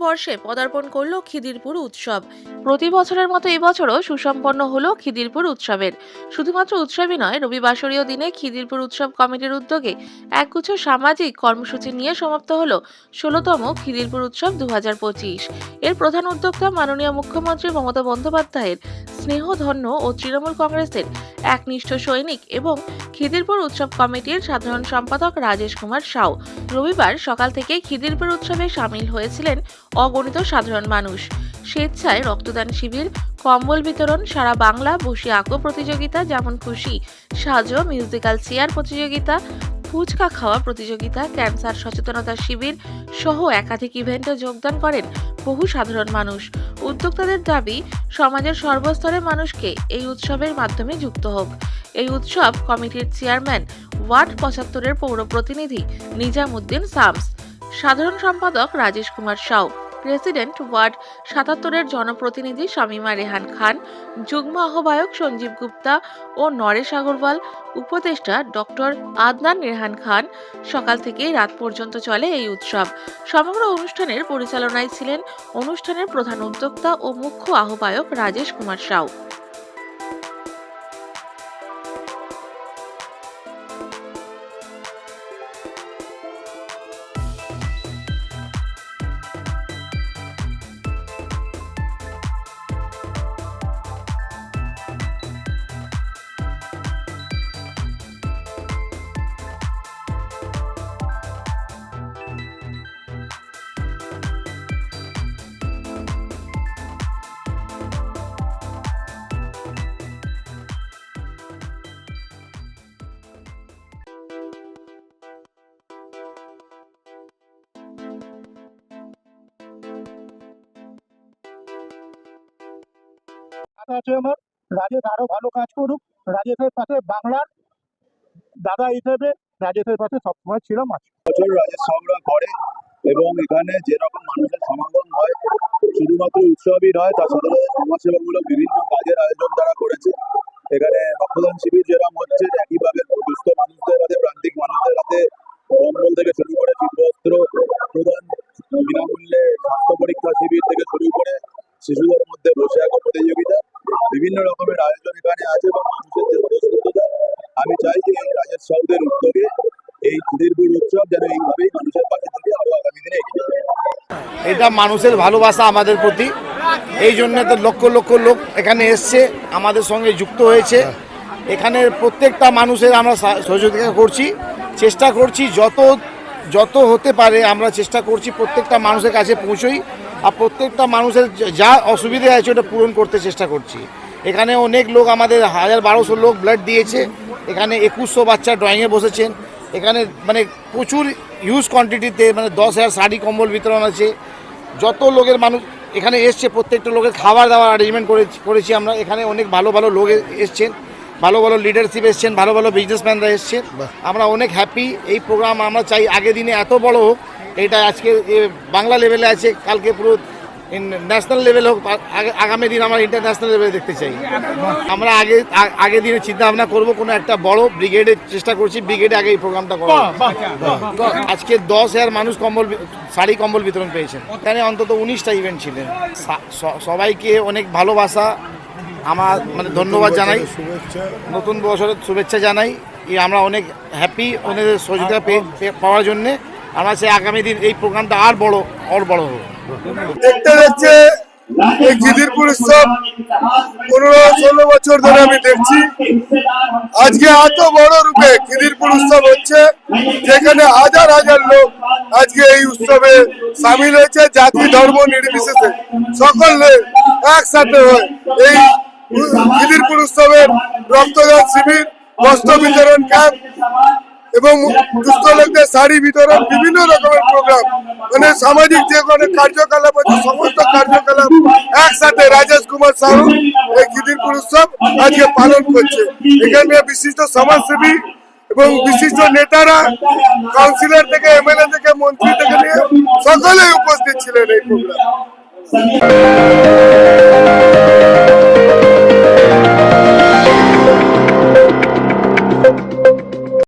বর্ষে পদার্পণ করল খিদিরপুর উৎসব। প্রতি বছরের মতো এবছরও সুসম্পন্ন হল খিদিরপুর উৎসবের। শুধুমাত্র উৎসবই নয়, রবিবাসরীয় দিনে খিদিরপুর উৎসব কমিটির উদ্যোগে একগুচ্ছ সামাজিক কর্মসূচি নিয়ে সমাপ্ত হল ষোলোতম খিদিরপুর উৎসব দু হাজার পঁচিশ। এর প্রধান উদ্যোক্তা মাননীয় মুখ্যমন্ত্রী মমতা বন্দ্যোপাধ্যায়ের স্নেহধন্য ও তৃণমূল কংগ্রেসের একনিষ্ঠ সৈনিক এবং খিদিরপুর উৎসব কমিটির সাধারণ সম্পাদক রাজেশ কুমার সাউ রবিবার সকাল থেকে খিদিরপুর উৎসবে সামিল হয়েছিলেন অগণিত সাধারণ মানুষ। স্বেচ্ছায় রক্তদান শিবির, কম্বল বিতরণ, সারা বাংলা বসে আঁকো প্রতিযোগিতা, যেমন খুশি সাজো, মিউজিক্যাল চেয়ার প্রতিযোগিতা ফুচকা খাওয়া প্রতিযোগিতা ক্যান্সার সচেতনতা শিবির সহ একাধিক ইভেন্টে যোগদান করেন বহু সাধারণ মানুষ। উদ্যোক্তাদের দাবি, সমাজের সর্বস্তরের মানুষকে এই উৎসবের মাধ্যমে যুক্ত হোক। এই উৎসব কমিটির চেয়ারম্যান ওয়ার্ড পঁচাত্তরের পৌর প্রতিনিধি নিজামুদ্দিন সামস। সাধারণ সম্পাদক রাজেশ কুমার সাউ। প্রেসিডেন্ট ওয়ার্ড সাতাত্তরের জনপ্রতিনিধি শামিমা রেহান খান, যুগ্ম আহ্বায়ক সঞ্জীব গুপ্তা ও নরেশ আগরওয়াল, উপদেষ্টা ডক্টর আদনান রেহান খান। সকাল থেকে রাত পর্যন্ত চলে এই উৎসব। সমগ্র অনুষ্ঠানের পরিচালনায় ছিলেন অনুষ্ঠানের প্রধান উদ্যোক্তা ও মুখ্য আহ্বায়ক রাজেশ কুমার সাউ। আছে আমার। রাজেশ আরও ভালো কাজ করুক। রাজেশের পাশে বাংলার দাদা হিসেবে রাজেশের পাশে সবসময় ছিলাম, আছি। বছর রাজস্বরা করে এবং এখানে যেরকম মানুষের সমাগম হয়, শুধুমাত্র উৎসবই নয়, তার সাথে সাথে সমাজসেবামূলক বিভিন্ন কাজের আয়োজন তারা করেছে। এখানে রক্তদান শিবির যেরকম হচ্ছে একইভাবে দুস্থ মানুষদের হাতে, প্রান্তিক মানুষদের হাতে কম্বল থেকে শুরু করে শীতবস্ত্র প্রদান বিনামূল্যে স্বাস্থ্য পরীক্ষা শিবির থেকে শুরু করে শিশুদের এটা মানুষের ভালোবাসা আমাদের প্রতি। এই জন্য তো লক্ষ লক্ষ লোক এখানে এসছে, আমাদের সঙ্গে যুক্ত হয়েছে। এখানে প্রত্যেকটা মানুষের আমরা সহযোগিতা করছি, চেষ্টা করছি, যত যত হতে পারে আমরা চেষ্টা করছি প্রত্যেকটা মানুষের কাছে পৌঁছই। আর প্রত্যেকটা মানুষের যা অসুবিধা আছে ওটা পূরণ করতে চেষ্টা করছি। এখানে অনেক লোক আমাদের হাজার বারোশো লোক ব্লাড দিয়েছে। এখানে একুশশো বাচ্চা ড্রয়িংয়ে বসেছেন। এখানে মানে প্রচুর হিউজ কোয়ান্টিটিতে মানে দশ হাজার শাড়ি কম্বল বিতরণ আছে। যত লোকের মানুষ এখানে এসছে প্রত্যেকটা লোকের খাবার দাবার অ্যারেঞ্জমেন্ট করে করেছি আমরা। এখানে অনেক ভালো ভালো লোক এসছেন ভালো ভালো লিডারশিপ এসছেন ভালো ভালো বিজনেসম্যানরা এসছেন। আমরা অনেক হ্যাপি এই প্রোগ্রাম আমরা চাই আগে দিনে এত বড় হোক এটা আজকে বাংলা লেভেলে আছে কালকে পুরো ন্যাশনাল লেভেল হোক আগামী দিন আমরা ইন্টারন্যাশনাল লেভেলে দেখতে চাই। আমরা আগে আগে দিনে চিন্তা ভাবনা করব কোনো একটা বড় ব্রিগেডের চেষ্টা করছি ব্রিগেডে আগে এই প্রোগ্রামটা করা আজকে দশ হাজার মানুষ কম্বল শাড়ি কম্বল বিতরণ পেয়েছেন। এখানে অন্তত উনিশটা ইভেন্ট ছিলেন। সবাইকে অনেক ভালোবাসা। আমার মানে ধন্যবাদ জানাই। নতুন বছরের শুভেচ্ছা জানাই। আমরা অনেক হ্যাপি ওনাদের সহযোগিতা পাওয়ার জন্যে। আমরা চাই আগামী দিন এই প্রোগ্রামটা আর বড় আর বড় হোক দেখতে দেখতে এই খিদিরপুর উৎসব পনেরো, ষোলো বছর ধরে আমি দেখছি। আজকে এত বড় রূপে খিদিরপুর উৎসব হচ্ছে, যেখানে হাজার হাজার লোক আজকে এই উৎসবে সামিল হয়েছে, জাতি, ধর্ম নির্বিশেষে। সকলে একসাথে হয়ে এই খিদিরপুর উৎসবের রক্তদান শিবির, বস্ত্র বিতরণ ক্যাম্প এবং দুস্থ লোকদের শাড়ি বিতরণ, বিভিন্ন রকমের প্রোগ্রাম মানে সামাজিক যে কোনো কার্যকলাপ আছে সমস্ত কার্যকলাপ একসাথে রাজেশ কুমার সাহু এই খিদিরপুর উৎসব আজকে পালন করছে। এখানে বিশিষ্ট সমাজসেবী এবং বিশিষ্ট নেতারা কাউন্সিলর থেকে এমএলএ থেকে, মন্ত্রী থেকে নিয়ে সকলেই উপস্থিত ছিলেন এই প্রোগ্রাম